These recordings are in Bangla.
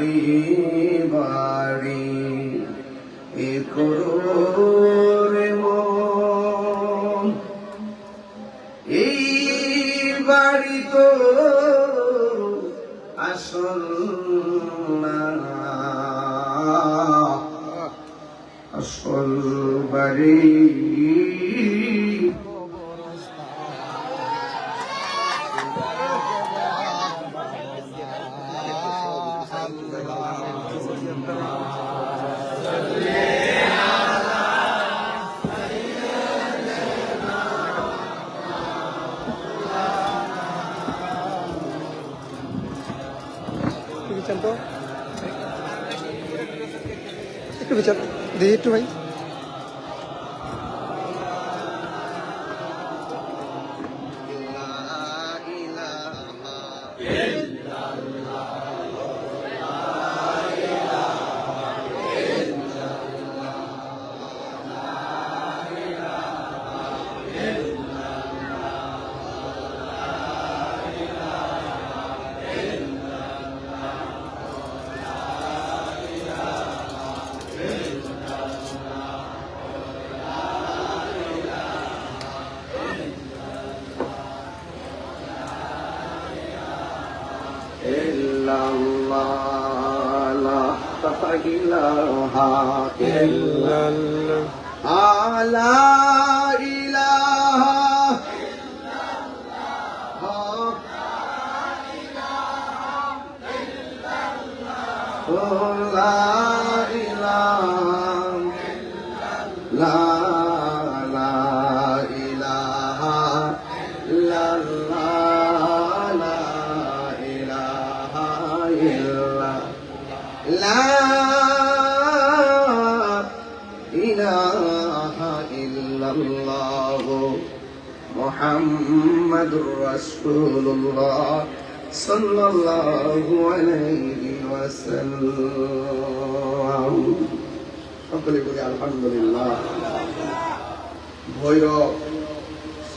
বাড়ি বিচার দিদি محمد رسول الله صلى الله عليه وسلم সকলে বলি আলহামদুলিল্লাহ ভৈরব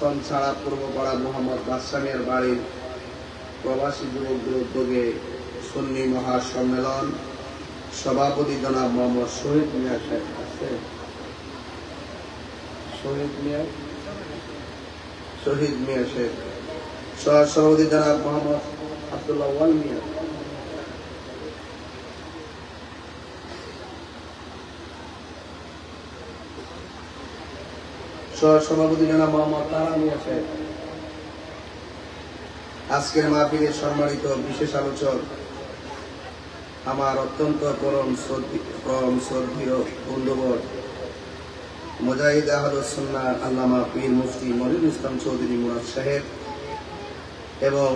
সনছাড়া পূর্বপাড়া মোহাম্মদ বাদশামের বাড়ির প্রবাসী যুবকদের উদ্যোগে সুন্নি মহাসম্মেলন। সভাপতি জনাব মোহাম্মদ শহীদ মিয়া সাহেব আছে। শহীদ মিয়া? শহীদ মিয়া শেখ। সহ সভাপতি জনাব মোহাম্মদ আব্দুল্লাহ ওয়াল মিয়া। সভাপতি জনাব মোহাম্মদ তারা মিয়া আজকের মাহফিলের সম্মানিত বিশেষ আলোচক, আমার অত্যন্ত পরম পরম শ্রদ্ধীয় বন্ধুবর মুজাহিদ আহলুসন্না আল্লামা পীর মুফতি মনিরুল ইসলাম চৌধুরী মুরাদ সাহেব এবং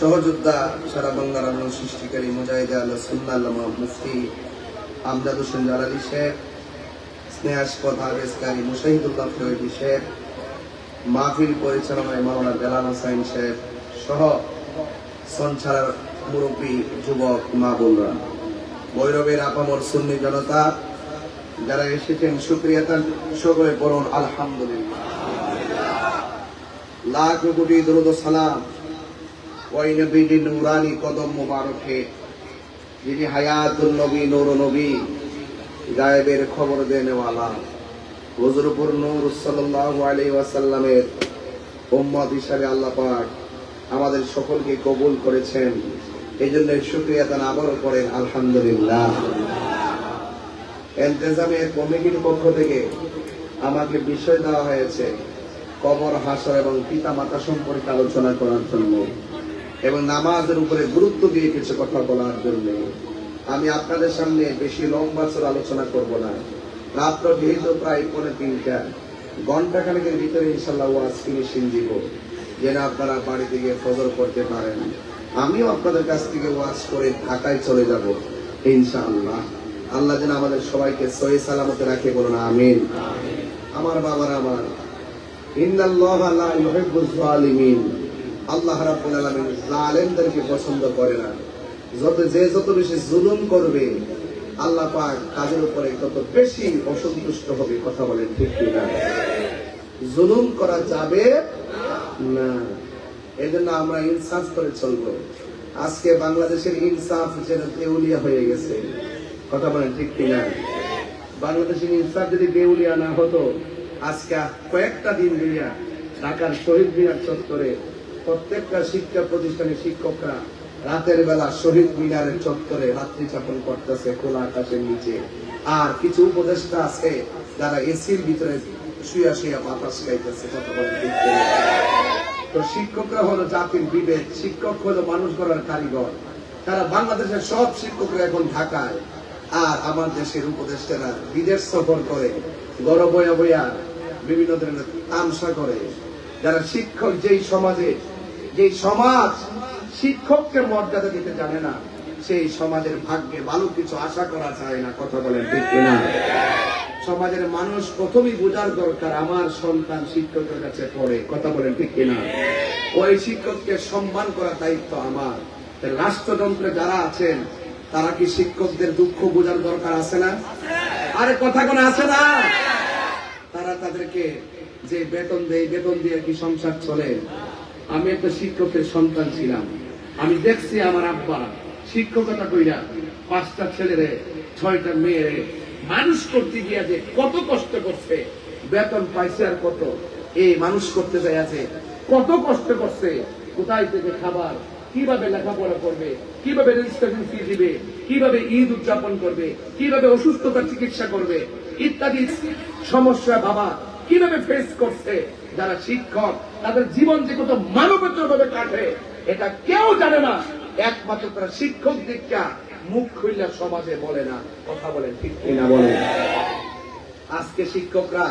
সহযোদ্ধা সারা বাংলার আন্দোলন সৃষ্টিকারী মুজাহিদ আহলুসন্না আল্লামা মুফতি আমজাদ হোসেন জালালি সাহেব স্নেহাস্পদ আবেশকারী মুশাহিদুল্লাহ ফিরোজি সাহেব মাহফিল পরিচালনায় মাওলানা বেলাল হোসাইন সাহেব সহ সঞ্চার মুরব্বী যুবক মা বোনরা। বৈরবের আপামর সুন্নি জনতা, যারা এসেছেন, সুক্রিয়া সকলে পড়ুন আলহামদুলিল্লাহ। লাখ কোটি দরুদ সালাম, ওই নবীর নুরানি কদম মুবারকে, যিনি হায়াতুল নবী, নূর নবী গায়েবের খবর দেনেওয়ালা হুজুরপুর নূর সাল্লাল্লাহু আলাইহি ওয়াসাল্লামের উম্মত হিসাবে আল্লাহ পাক আমাদের সকলকে কবুল করেছেন। এই জন্য শুক্রিয়া তান আবারও করেন, আলহামদুলিল্লাহ। এন্তেজামের কমিটির পক্ষ থেকে আমাকে বিষয় দেওয়া হয়েছে কবর, হাসর এবং পিতা মাতা সম্পর্কে আলোচনা করার জন্য এবং নামাজের উপরে গুরুত্ব দিয়ে কিছু কথা বলার জন্য। আমি আপনাদের সামনে বেশি লম্বা চোর আলোচনা করব না। রাত্র যেহেতু প্রায় পৌনে তিনটা ঘণ্টা খানেকের ভিতরে ইনশাল্লাহ ওয়াজ ফিনিশিং দিব। যেন আপনারা বাড়ি থেকে ফজর করতে পারেন। আমিও আপনাদের কাছ থেকে ওয়াজ করে ঢাকায় চলে যাব, ইনশাআল্লাহ। আল্লাহ যেন আমাদের সবাইকে সহি সালামতে রাখে বলুন, আমিন। আমার বাবার আমার আল্লাহ রাব্বুল আলামিন জালেমদেরকে পছন্দ করে না। যত যে যত বেশি জুলুম করবে, আল্লাহ পাক তাদের উপরে তত বেশি অসন্তুষ্ট হবে, কথা বলেন ঠিক কিনা? জুলুম করা যাবে না। এজন্য আমরা ইনসাফ করে চলবো। আজকে বাংলাদেশের ইনসাফ যেন দেউলিয়া হয়ে গেছে, কথা বলেন ঠিক কিনা? বাংলাদেশের ইনসাফ যদি দেউলিয়া না হতো, আজকে কয়েকটা দিন দিয়া ঢাকার শহীদ মিনার চত্বরে প্রত্যেকটা শিক্ষা প্রতিষ্ঠানের শিক্ষকরা রাতের বেলা শহীদ মিনারের চত্বরে রাত্রি যাপন করতেছে খোলা আকাশের নিচে। আর কিছু উপদেষ্টা আছে যারা এসির ভিতরে শুয়া শুয়া বাতাস খাইতেছে তো শিক্ষকরা হলো জাতির বিবেক, শিক্ষক হলো মানুষ গড়ার কারিগর। তারা বাংলাদেশের সব শিক্ষকরা এখন ঢাকায়। আর আমার দেশের উপদেষ্টারা বিদেশ সফর করে গড় বয়া বয়া বিভিন্ন ধরনের তামসা করে। যারা শিক্ষক, যেই সমাজে, যেই সমাজ শিক্ষককে মর্যাদা দিতে জানে না। সেই সমাজের ভাগ্যে ভালো কিছু আশা করা যায় না, কথা বলেন ঠিক কিনা? সমাজের মানুষ প্রথমেই বোঝার দরকার, আমার সন্তান শিক্ষকের কাছে পড়ে, কথা বলেন ঠিক কিনা? ওই শিক্ষককে সম্মান করার দায়িত্ব আমার। তাই রাষ্ট্রযন্ত্রে যারা আছেন, তারা কি শিক্ষকদের দুঃখ বোঝার দরকার আছে না? আরে কথা কোনো আছে না? তারা তাদেরকে যে বেতন দেয়, বেতন দিয়ে কি সংসার চলে? আমি একটা শিক্ষকের সন্তান ছিলাম। আমি দেখছি আমার আব্বা শিক্ষকতা কইরা পাঁচটা ছেলেরে, ছয়টা মেয়েরে মানুষ করতে গিয়া যে কত কষ্ট করছে, বেতন পাইছে আর কত। এই মানুষ করতে যায় আছে কত কষ্ট করছে, কোথায় থেকে খাবার, কীভাবে লেখাপড়া করবে, কীভাবে রেজিস্ট্রেশন ফি দিবে, কীভাবে ঈদ উদযাপন করবে, কীভাবে অসুস্থতার চিকিৎসা করবে, ইত্যাদি সমস্যা বাবা কীভাবে ফেস করছে। যারা শিক্ষক, তাদের জীবন যে কত মানবতর ভাবে কাটে, এটা কেউ জানে না। একমাত্র তারা শিক্ষক দীক্ষা, মুখ খুললে সমাজে বলে না। কথা বলে ঠিক কিনা বলে আজকে শিক্ষকরা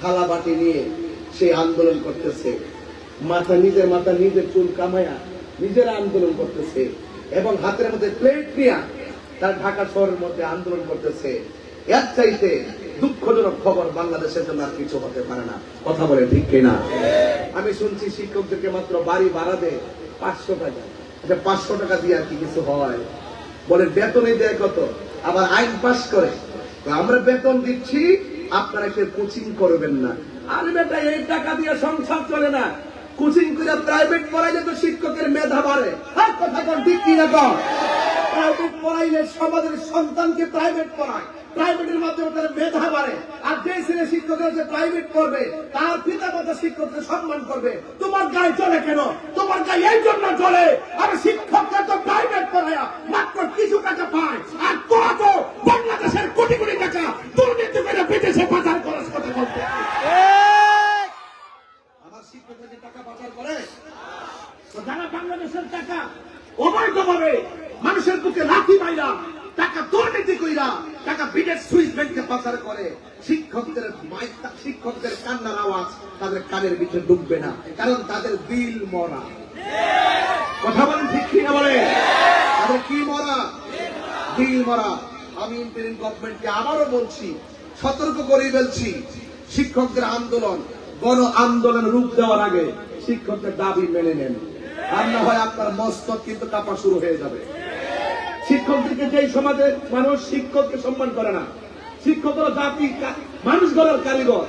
থালা বাটি নিয়ে সেই আন্দোলন করতেছে। মাথা নিজের মাথা নিজের চুল কামায়া নিজেরা আন্দোলন করতেছে। এবং হাতের মধ্যে প্লেট নিয়ে তার ঢাকা শহরের মধ্যে আন্দোলন করতেছে। এর চাইতে দুঃখজনক খবর বাংলাদেশের জন্য আর কিছু হতে পারে না। কথা বলে ঠিক কিনা? আমি শুনছি শিক্ষকদেরকে মাত্র বাড়ি ভাড়া দেয় পাঁচশো টাকা। আচ্ছা পাঁচশো টাকা দিয়ে আর কি কিছু হয়? বলে, বেতনই দেয় কত? আবার আইন পাস করে। আমরা বেতন দিচ্ছি, আপনারা কেউ কোচিং করবেন না। আরে বেটা, এই টাকা দিয়ে সংসার চলে না। কোচিং করে প্রাইভেট পড়াইলে তো শিক্ষকের মেধা বাড়ে। হ্যাঁ কথা কর ঠিক কিনা কর? প্রাইভেট পড়াইলে সমাজের সন্তানকে প্রাইভেট পড়ায়। প্রাইভেটের মাধ্যমে তার মেধা বাড়ে। আর যে ছেলে শিক্ষকের যে প্রাইভেট পড়বে, তার পিতা মাতা শিক্ষককে সম্মান করবে। তোমার গায়ে চলে কেন? তোমার গায়ে এই জন্য চলে। আর শিক্ষকরা তো প্রাইভেট পড়ায় মাত্র কিছু টাকা পায়। আর তোরা তো বাংলাদেশের কোটি কোটি টাকা দুর্নীতি করে বিদেশে পাচার করার কথা বলতে। আমার শিক্ষকরা টাকা পাচার করে? যারা বাংলাদেশের টাকা অবৈধভাবে মানুষের বুকে লাথি মাইরা টাকা দুর্নীতি কইরা টাকা বিদেশ সুইস ব্যাংকে পাচার করে। শিক্ষকদের শিক্ষকদের কান্নার আওয়াজ তাদের কানের ভিতরে ঢুকবে না, কারণ তাদের দিল মরা। কথা বলেন ঠিক কি না বলে তাদের কি মরা? দিল মরা। আমি ইন্টারিম গভর্নমেন্টকে আবারও বলছি, সতর্ক করে বলছি, শিক্ষকদের আন্দোলন, গণ আন্দোলন রূপ দেওয়ার আগে শিক্ষকদের দাবি মেনে নেন। আর না হয় আপনার মস্তক কিন্তু কাপা শুরু হয়ে যাবে। শিক্ষকদেরকে যেই সমাজে মানুষ শিক্ষককে সম্মান করে না, শিক্ষক হলো জাতি, মানুষ গড়ার কারিগর।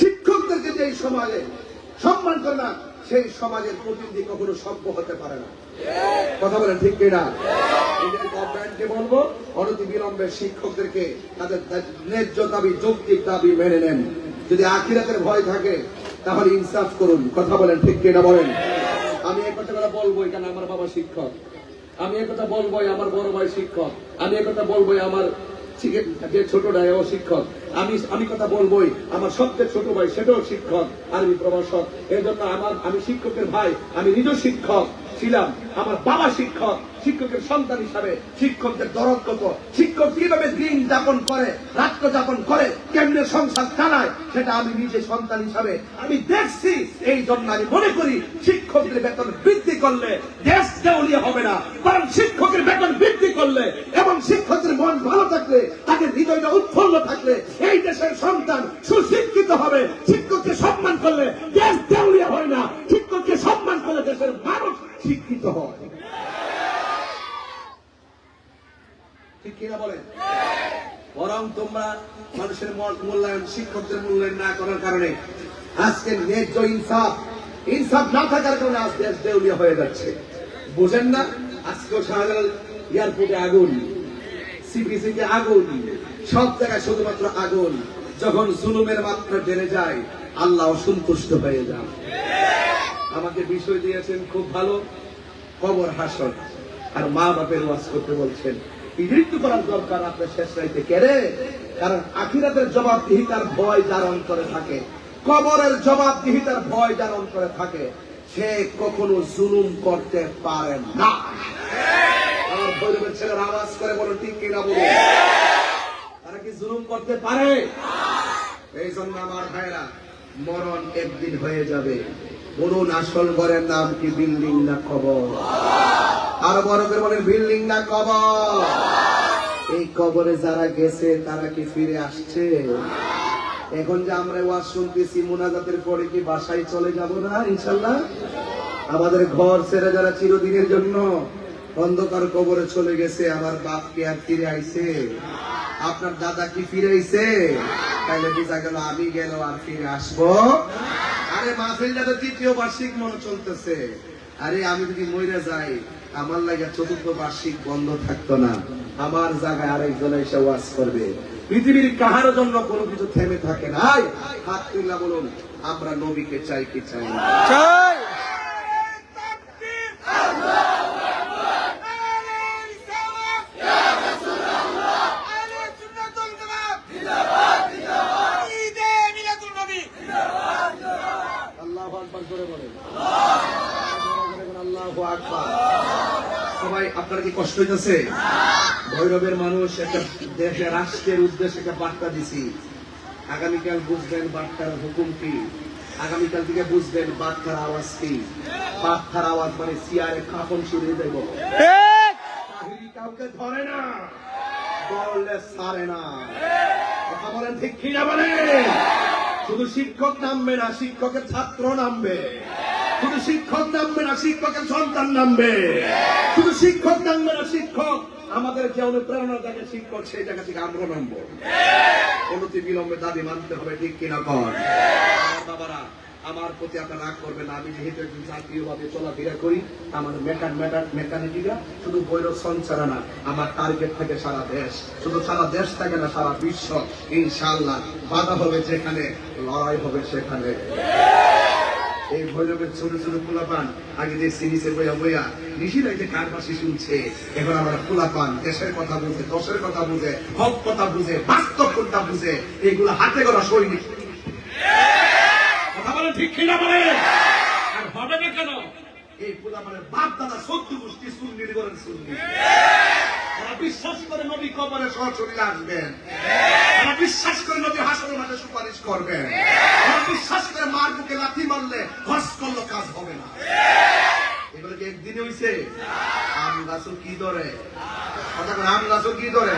শিক্ষকদেরকে যেই সমাজে সম্মান করে না, সেই সমাজের প্রতিনিধি কখনো সভ্য হতে পারে না। কথা বলেন ঠিক কিনা এদের গভর্নমেন্টকে বলব, অনতি বিলম্বে শিক্ষকদেরকে তাদের ন্যায্য দাবি, যৌক্তিক দাবি মেনে নেন। যদি আখিরাতের ভয় থাকে, তাহলে ইনসাফ করুন। কথা বলেন ঠিক কিনা বলেন? আমি এই কথাগুলো বলব, এখানে আমার বাবা শিক্ষক। আমি একথা কথা বলবোই আমার বড় ভাই শিক্ষক। আমি একথা বলব বলবোই আমার যে ছোট ভাই, ও শিক্ষক। আমি আমি কথা বলবোই আমার সবচেয়ে ছোট ভাই, সেটাও শিক্ষক, আরবি প্রভাষক। এর জন্য আমার আমি শিক্ষকের ভাই, আমি নিজেও শিক্ষক। ছিলাম। আমার বাবা শিক্ষক, শিক্ষকের সন্তান হিসাবে শিক্ষকদের দরদ কত? শিক্ষক কীভাবে দিন যাপন করে রাত্র যাপন করে, কেমনে সংসার চালায়, সেটা আমি নিজে সন্তান হিসাবে আমি দেখছি। এই জন্য আমি মনে করি শিক্ষকদের বেতন বৃদ্ধি করলে দেশ দেউলিয়া হবে না। কারণ শিক্ষকের বেতন বৃদ্ধি করলে এবং শিক্ষকের মন ভালো থাকলে, তাদের হৃদয়টা উৎফুল্ল থাকলে, এই দেশের সন্তান সুশিক্ষিত হবে। শিক্ষককে সম্মান করলে দেশ শিক্ষিত হয়। ঠিক কিনা বলেন? বরং তোমরা মানুষের মূল্যায়ন, শিক্ষকদের মূল্যায়ন না করার কারণে আজকে ন্যায্য ইনসাফ ইনসাফ না থাকার কারণে আজ দেশ দেউলিয়া হয়ে যাচ্ছে। বুঝেন না? আজকেও শাহজালাল এয়ারপোর্টে আগুন সিপিসিতে আগুন, সব জায়গায় শুধুমাত্র আগুন। যখন জুলুমের মাত্রা বেড়ে যায়, আল্লাহ অসন্তুষ্ট হয়ে যান। আমাকে বিষয় দিয়েছেন, খুব ভালো। কবর হাসন। আর মা বাপের ওয়াজ করতে বলছেন মৃত্যু করার দরকার আপনার শেষ রাইতে কেড়ে কারণ আখিরাতের জবাবদিহিতার ভয় যার অন্তরে থাকে। কবরের জবাবদিহিতার ভয় যার অন্তরে থাকে। সে কখনো জুলুম করতে পারে না। আমার ভৈরবের ছেলের আওয়াজ করে বলো, ঠিক কিনা বলো? তারা কি জুলুম করতে পারে? এই জন্য আমার ভাইরা মরণ একদিন হয়ে যাবে। বলুন, আসল ঘরের নাম কি বিল্ডিং না কবর? আরও বড় করে বলেন বিল্ডিং না কবর। এই কবরে যারা গেছে, তারা কি ফিরে আসছে? এখন যে আমরা ওয়াজ শুনতেছি, মোনাজাতের পরে কি বাসায় চলে যাব না, ইনশাল্লাহ? আমাদের ঘর ছেড়ে যারা চিরদিনের জন্য অন্ধকার কবরে চলে গেছে, আমার বাপ কে আর ফিরে আইছে? আপনার দাদা কি ফিরে আইছে? তাইলে বোঝা গেল আমি গেল আর ফিরে আসব আরে মাহফিলটা তো তৃতীয় বার্ষিক মনে চলতেছে আরে আমি যদি মরে যাই আমার লাগে চতুর্থ বার্ষিক বন্ধ থাকতো না। আমার জায়গায় আরেকজন এসে ওয়াজ করবে। পৃথিবীর কাহার জন্য কোনো কিছু থেমে থাকে না। হাত তুল্লা বলুন আমরা নবীকে চাই কি চাই না? চাই আল্লাহু আকবার করে বলেন আল্লাহু আকবার সবাই আপনার কি কষ্ট হইতেছে? ভৈরবের মানুষ একটা দেশে রাষ্ট্রের উদ্দেশ্যে একটা বার্তা দিছি। আগামীকাল বুঝবেন বার্তার হুকুম কি? আগামীকাল থেকে বুঝবেন বার্তার আওয়াজ কি? বার্তার আওয়াজ মানে সিয়ারে কাপন শুনিয়ে দেব কাউকে ধরে না বললে সারে না। কথা বলেন ঠিক কিনা বলেন? শুধু শিক্ষক নামবে না শিক্ষকের ছাত্র নামবে। শুধু শিক্ষক নামবে না, শিক্ষকের সন্তান নামবে। শুধু শিক্ষক নামবে না, শিক্ষক। আমাদের যে অনুপ্রেরণা থাকে শিক্ষক সেই জায়গা থেকে আমরা নামবো। অনতি বিলম্বে দাবি মানতে হবে, ঠিক কিনা কর বাবারা, আমার প্রতি আপনার রাগ না। আমি যেহেতু একজন জাতীয়ভাবে চলাফেরা করি আমার মেকান মেকান মেকানিকিরা শুধু বৈরব সঞ্চারা না, আমার টার্গেট থাকে সারা দেশ। শুধু সারা দেশ থাকে না, সারা বিশ্ব ইনশাল্লাহ বাধা হবে যেখানে, লড়াই হবে সেখানে। এই ভৈরবের ছোট ছোট পোলাপান, আগে যে সিরিজে বইয়া বইয়া নিশিরাইতে কার পাশে শুনছে, এখন আমরা পোলাপান, দেশের কথা বুঝে, দশের কথা বুঝে, হক কথা বুঝে, বাস্তব কোনটা বুঝে, এগুলো হাতে করা সৈনিক। কথা ঠিক কিনা বলেন? আর হবে না কেন? এই পোলাপানের বাপ দাদা সত্য গোষ্ঠী সুন্নির করেন সুন্নি। তারা বিশ্বাস করে নবী কবরে সরাসরি আসবেন। তারা বিশ্বাস করে নবী হাসনের মাঠে সুপারিশ করবেন। তারা বিশ্বাস করে মার বুকে লাথি মারলে করল কাজ হবে না। কি একদিনে হইছে? আম গাছও কি ধরে? কথা আম গাছও কি ধরে?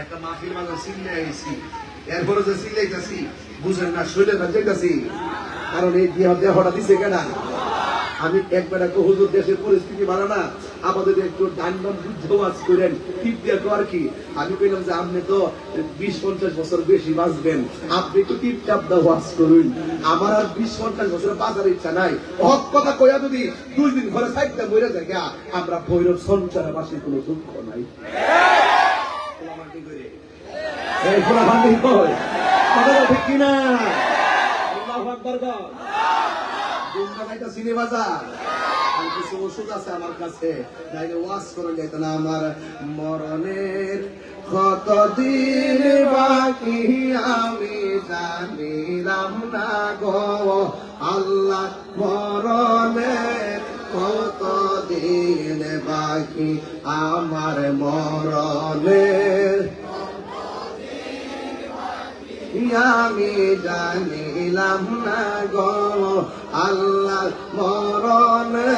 একটা মাহফিল মাঝে সিল্লে আইছি। এরপরে যে সিল্লাইতেছি বুঝেন না শৈলে যেতেছি কারণ এই দেহ দেহটা দিছে কেনা আমি একবার একটা হুজুর দেশের পরিস্থিতি ভালো না আমাদের একটু ডান বাম বুদ্ধ ওয়াজ করেন টিপ দিয়ে তো আর কি। আমি কইলাম যে আপনি তো বিশ পঞ্চাশ বছর বেশি বাঁচবেন আপনি একটু টিপ টাপ করুন। আমার আর বিশ পঞ্চাশ বছর বাঁচার ইচ্ছা নাই। হক কথা কইয়া যদি দুই দিন ঘরে সাইডটা মরে যায় গা, আমরা ভৈরব সঞ্চারে বাসীর কোনো দুঃখ নাই। কথাটা ঠিক কিনা? আল্লাহু আকবার তোমরা খাইতা চিনি বাজার আর আমার কাছে। নাইলে ওয়াশ করে যেত আমার মরণের কতদিন বাকি আমি জানিলাম না গো। আল্লাহ মরণের কতদিন বাকি আমার মরণের আমি জানিলাম না গো আল্লাহ মরণে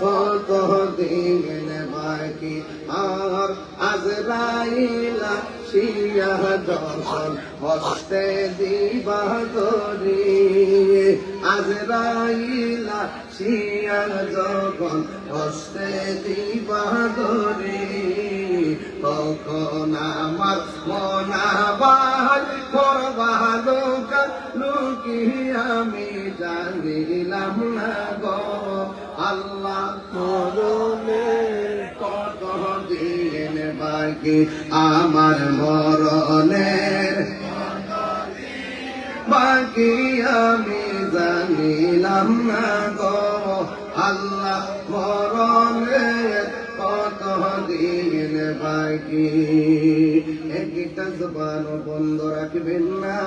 কত দিন বাকি? আর আজরাইলা শিয়া যখন হস্তে দিবা করি আজরাইলা শিয়া যখন হস্তে দিবা করি তখন আমার মনাবাই করবালো লুকি আমি জানিলাম না গো। আল্লাহ মরণে কত দিন বাকি আমার মরণের? বাকি আমি জানিলাম না গো। বাকি একটা জবান বন্ধ রাখবেন না।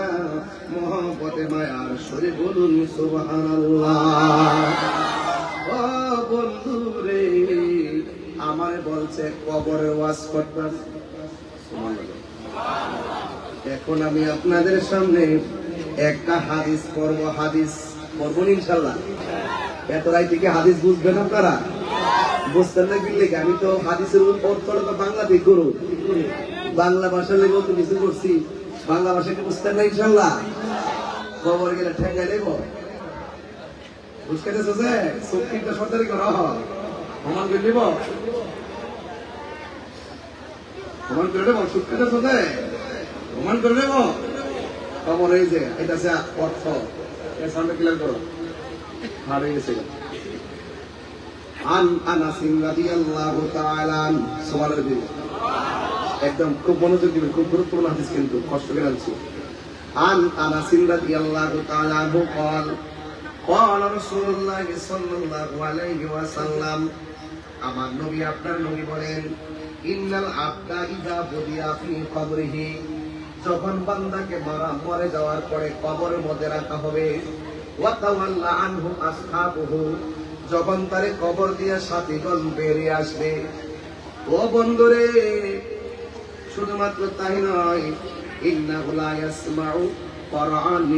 মায়ার সরে বলুন ও বন্ধু রে আমার বলছে কবরের ওয়াজ করতাম এখন আমি আপনাদের সামনে একটা হাদিস পড়ব, হাদিস করব ইনশাল্লাহ এত রাই থেকে হাদিস বুঝবেন আপনারা? বুঝতেন না কিনলে আমি তো হাদিসের অর্থটা করু বাংলা ভাষা লেগেও তো কিছু করছি। বাংলা ভাষাকে বুঝতেন না ইনশাল্লাহ। খবর গেলে ঠেঙ্গাই বুঝতে যে? চুক্তিটা সরকারি করা হয়। সমান করে নিব। সমান করে নেব। চুক্তিটা সোজা প্রমাণ করে নেব। খবর এই যে, এটা অর্থ। সামনে ক্লিয়ার করো। হারিয়ে গেছে। আন আনাসিন রাদিয়াল্লাহু তাআলা আন সুবহানাল্লাহ দিবে একদম খুব মনোযোগ দিবেন খুব গুরুত্বপূর্ণ হাদিস কিন্তু কষ্ট করে আনছি আন আনাসিন রাদিয়াল্লাহু তাআলা আনহু قال قال رسول الله صلى الله عليه وسلم আমার নবী আপনার নবী বলেন ইন্নাল আবদা ইদা বুদিয়া ফি কবরিহি যখন বান্দাকে মারা মরে যাওয়ার পরে কবরের মধ্যে রাখা হবে ওয়াতাওয়াল্লা আনহু আসহাবুহু যখন তারে কবর দিয়ে সাথীগণ বেরিয়ে আসবে। ও বন্ধুরে, শুধুমাত্র তাই নয়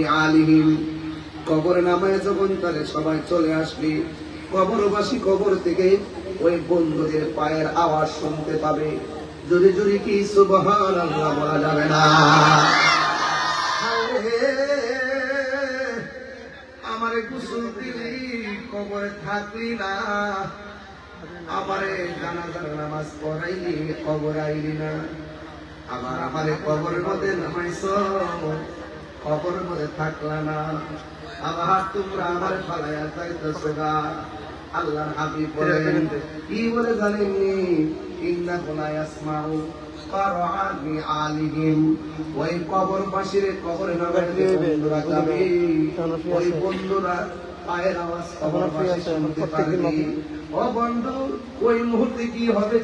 আলিহিম। কবরে নামায় যখন তারে সবাই চলে আসবে। কবরবাসী কবর থেকে ওই বন্ধুদের পায়ের আওয়াজ শুনতে পাবে। যদি যদি কি সুবহানাল্লাহ বলা যাবে না। আমার গোসল দিলি কবরে থাকলি না। আমারে জানাজার নামাজ পড়াইলি, কবর আইলি না। আবার আমারে কবরের মধ্যে নামাইছ, কবরের মধ্যে থাকলা না। আবার তোমরা আমার ফালাইয়া যাইতেছো গা। আল্লাহর হাবিব বলেন, কি বলে জানেননি ইন্নাহু লা ইয়াসমাউ কারআনি আলিহিম। ওই কবর বাসিরে কবরে নাগাইলে বন্ধুরা যাবে ওই বন্ধুরা পায়ের আওয়াজ কবর ও বন্ধু ওই মুহূর্তে কি হবে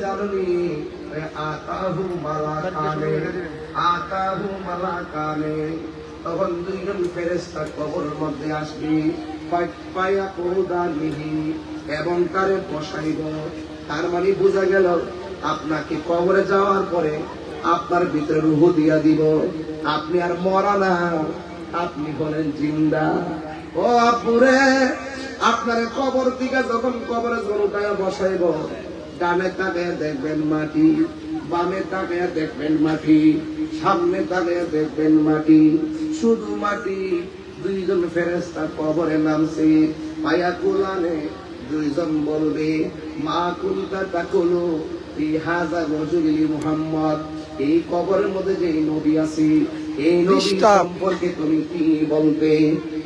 মালাকানে তখন দুইজন ফেরেস্তা কবরের মধ্যে আসবে। পায়া কৌদানিহি এবং তারে বসাইব। তার মানে বোঝা গেল আপনাকে কবরে যাওয়ার পরে আপনার ভিতরে রুহ দিয়া দিব। আপনি আর মরা না আপনি হলেন জিন্দা। ও আপুরে আপনার কবর দিকে যখন কবরে জনতায় বসাইব, ডানে তাকে দেখবেন মাটি, বামে তাকে দেখবেন মাটি, সামনে তাকে দেখবেন মাটি, শুধু মাটি। দুইজন ফেরেস্তা কবরে নামছে, পায়া কুলানে দুইজন বলবে, মা কুলতা তাকুলু এই হাজা রজুলি মুহাম্মদ, এই কবরের মধ্যে যে নবী আছে এই নবী. সম্পর্কে তুমি কি বলবে?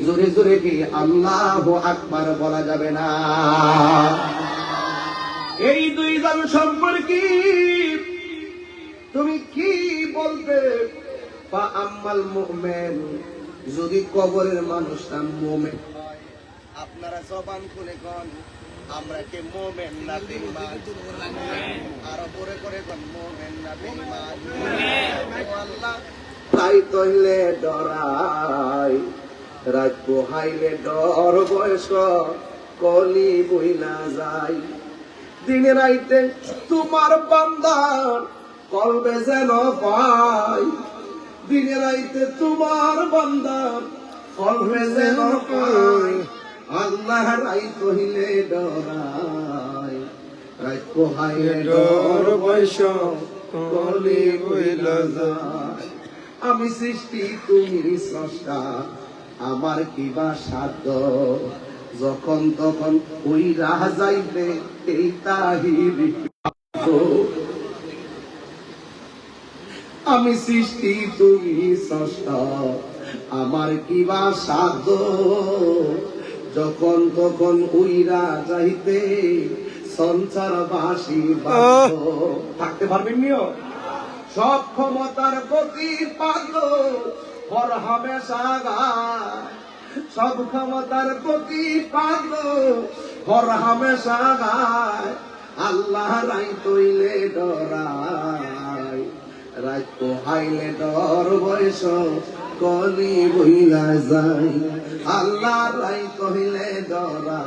জোরে জোরে কি আল্লাহ আকবার বলা যাবে না। এই দুইজন সম্পর্কে তুমি কি বলবে? বা আম্মাল মুমিন যদি কবরের মানুষটা মুমিন। আপনারা জবান খুলে কন আমরা কে মোমেন না বেঈমান? আরও পরে করে কন মোমেন না বেঈমান। ও আল্লাহ তাই তইলে ডরাই। রাত পোহাইলে ডর বয়স, কলি বইলা যায় দিনে রাইতে তোমার বান্দার কলবে যেন পাই। দিনে রাইতে তোমার বান্দার কলবে যেন পাই। আল্লাহ রাই কহিলে ডরাই। রাই পোহাইলে ডর বয়স, কলি বইলা যায় আমি সৃষ্টি, তুমি স্রষ্টা। আমার কিবা সাধ্য? যখন তখন ওই রাহ যাইবে, এই তাহিরি আমি সৃষ্টি, তুমি স্রষ্টা। আমার কিবা সাধ্য? যখন তখন উইরা যাইতে সঞ্চার বাসি থাকতে পারবেন নিও সব ক্ষমতার প্রতি পাগল হর হামেশা সব ক্ষমতার প্রতি পাগল হর হামেশা গায় আল্লাহ রাই তৈলে ডরাই রাই পোহাইলে ডর বয়স কলি বইলা যায়। আল্লাহ রাই কহিলে ডরা